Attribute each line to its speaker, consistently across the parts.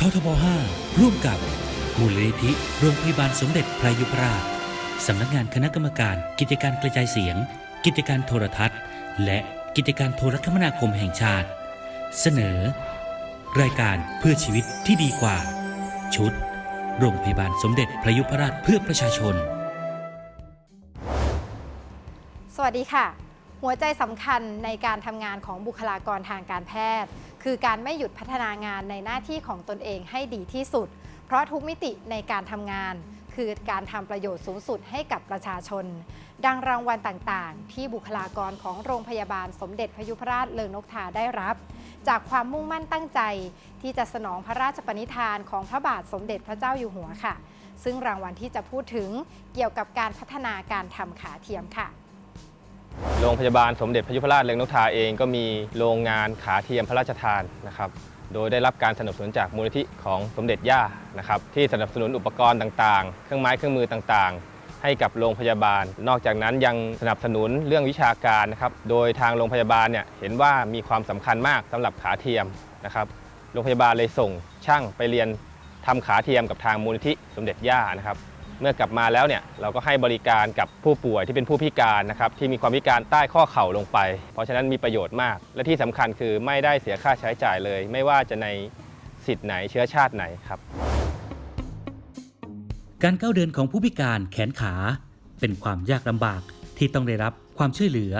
Speaker 1: ททบ 5 ร่วมกับ มูลนิธิโรงพยาบาลสมเด็จพระยุพราชสำนักงานคณะกรรมการ กิจการกระจายเสียง กิจการโทรทัศน์ และกิจการโทรคมนาคมแห่งชาติ เสนอ รายการเพื่อชีวิตที่ดีกว่า ชุด โรงพยาบาลสมเด็จพระยุพราชเพื่อประชาชน
Speaker 2: สวัสดีค่ะ หัวใจสำคัญในการทำงานของบุคลากรทางการแพทย์ คือการไม่หยุดพัฒนางานในหน้าที่ของตนเองให้ดีที่สุด เพราะทุกมิติในการทำงาน คือการทำประโยชน์สูงสุดให้กับประชาชน ดังรางวัลต่างๆ ที่บุคลากรของโรงพยาบาลสมเด็จพยุพราชเลิงนกทาได้รับ จากความมุ่งมั่นตั้งใจ ที่จะสนองพระราชปณิธานของพระบาทสมเด็จพระเจ้าอยู่หัวค่ะ ซึ่งรางวัลที่จะพูดถึงเกี่ยวกับการพัฒนาการทำขาเทียมค่ะ
Speaker 3: โรงพยาบาลสมเด็จพระยุพราชเรืองนกทาเองก็มีโรงงานขาเทียมพระราชทานนะครับ โดยได้รับการสนับสนุนจากมูลนิธิของสมเด็จย่านะครับที่สนับสนุนอุปกรณ์ต่างๆ เครื่องไม้เครื่องมือต่างๆ ให้กับโรงพยาบาล นอกจากนั้นยังสนับสนุนเรื่องวิชาการนะครับ โดยทางโรงพยาบาลเนี่ยเห็นว่ามีความสำคัญมากสำหรับขาเทียมนะครับ โรงพยาบาลเลยส่งช่างไปเรียนทำขาเทียมกับทางมูลนิธิสมเด็จย่านะครับ เมื่อกลับมาแล้วเนี่ยเราก็ให้บริการกับผู้ป่วยที่เป็นผู้พิการนะครับที่มีความพิการใต้ข้อเข่าลงไป เพราะฉะนั้นมีประโยชน์มาก และที่สำคัญคือไม่ได้เสียค่าใช้จ่ายเลย ไม่ว่าจะในสิทธิ์ไหนเชื้อชาติไหนครับ
Speaker 1: การก้าวเดินของผู้พิการแขนขาเป็นความยากลำบากที่ต้องได้รับความช่วยเหลือ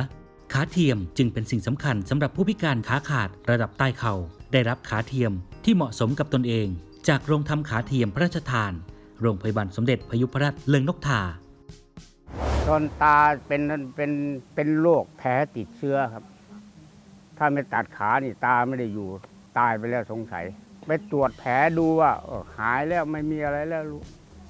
Speaker 1: ขาเทียมจึงเป็นสิ่งสำคัญสำหรับผู้พิการขาขาดระดับใต้เข่าได้รับขาเทียมที่เหมาะสมกับตนเอง จากโรงทำขาเทียมพระราชทาน โรงพยาบาลสมเด็จพยุพราชเลิงนกทา
Speaker 4: ตอนตาเป็นเป็นเป็นโรคแผลติดเชื้อครับ ถ้าไม่ตัดขานี่ตาไม่ได้อยู่ตายไปแล้วสงสัย ไปตรวจแผลดูว่าหายแล้วไม่มีอะไรแล้วลูก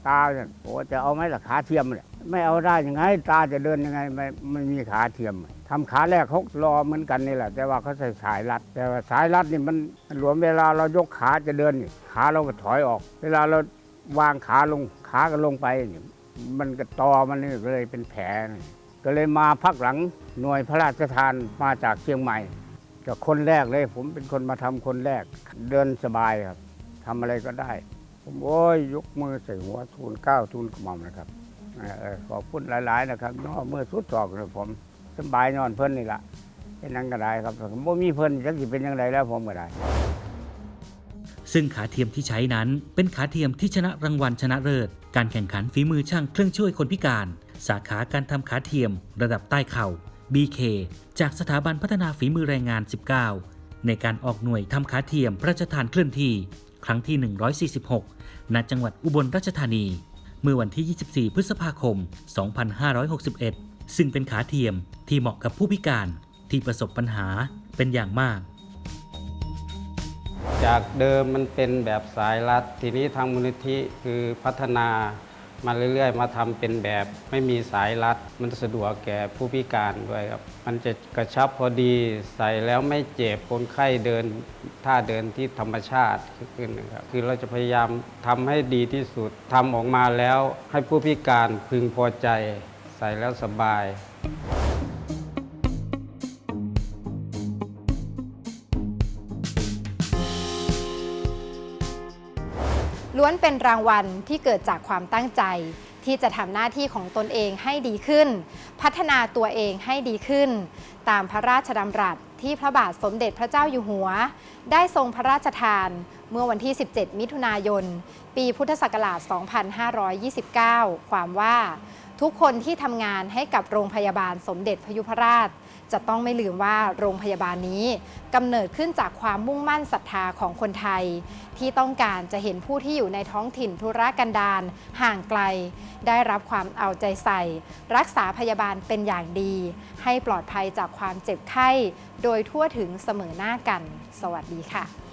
Speaker 4: ตาเนี่ยโอ้จะเอาไหมล่ะขาเทียมเนี่ยไม่เอาได้ยังไง ตาจะเดินยังไงไม่ไม่มีขาเทียมทำขาแรกเขารอเหมือนกันนี่แหละ แต่ว่าเขาใส่สายรัด แต่ว่าสายรัดนี่มันหลวมเวลาเรายกขาจะเดินขาเราก็ถอยออก เวลาเรา วางขาลงขาก็ลงไปนี่มันก็ตอมันนี่ก็เลยเป็นแผลก็เลยมาพักหลังหน่วยพระราชทานมาจากเชียงใหม่ก็คนแรกเลย ผมเป็นคนมาทำคนแรก เดินสบายครับทำอะไรก็ได้ ผมโอ้ยยกมือใส่หัวทูลเก้าทูลกระหม่อมนะครับออขอบคุณหลาย ๆ นะครับน้อมือสุดสอบเลยผมสบายนอนเพิ่นนี่ละเป็นนังก็ได้ครับผมบ่มีเพิ่นจักสิเป็นยังไงแล้วผมก็ได้
Speaker 1: ซึ่งขาเทียมที่ใช้นั้น เป็นขาเทียมที่ชนะรางวัลชนะเลิศการแข่งขันฝีมือช่างเครื่องช่วยคนพิการ สาขาการทำขาเทียม ระดับใต้เข่า BK จากสถาบันพัฒนาฝีมือแรงงาน 19 ในการออกหน่วยทำขาเทียมพระราชทานเคลื่อนที่ ครั้งที่ 146 ณ จังหวัดอุบลราชธานี เมื่อวันที่ 24 พฤษภาคม 2561 ซึ่งเป็นขาเทียมที่เหมาะกับผู้พิการที่ประสบปัญหาเป็นอย่างมาก
Speaker 5: จากเดิมมันเป็นแบบสายรัด ทีนี้ทางมูลนิธิคือพัฒนามาเรื่อยๆ มาทำเป็นแบบไม่มีสายรัด มันสะดวกแก่ผู้พิการด้วยครับ มันจะกระชับพอดีใส่แล้วไม่เจ็บคนไข้เดินท่าเดินที่ธรรมชาติขึ้นนะครับคือเราจะพยายามทำให้ดีที่สุดทำออกมาแล้วให้ผู้พิการพึงพอใจ ใส่แล้วสบาย
Speaker 2: ล้วนเป็นรางวัลที่เกิดจากความตั้งใจ ที่จะทำหน้าที่ของตนเองให้ดีขึ้น พัฒนาตัวเองให้ดีขึ้น ตามพระราชดำรัสที่พระบาทสมเด็จพระเจ้าอยู่หัว ได้ทรงพระราชทาน เมื่อวันที่ 17 มิถุนายน ปีพุทธศักราช 2529 ความว่า ทุกคนที่ทำงานให้กับโรงพยาบาลสมเด็จพยุพราช จะต้องไม่ลืมว่าโรงพยาบาลนี้กำเนิดขึ้นจากความมุ่งมั่นศรัทธาของคนไทย ที่ต้องการจะเห็นผู้ที่อยู่ในท้องถิ่นธุรกันดารห่างไกล ได้รับความเอาใจใส่ รักษาพยาบาลเป็นอย่างดี ให้ปลอดภัยจากความเจ็บไข้ โดยทั่วถึงเสมอหน้ากัน สวัสดีค่ะ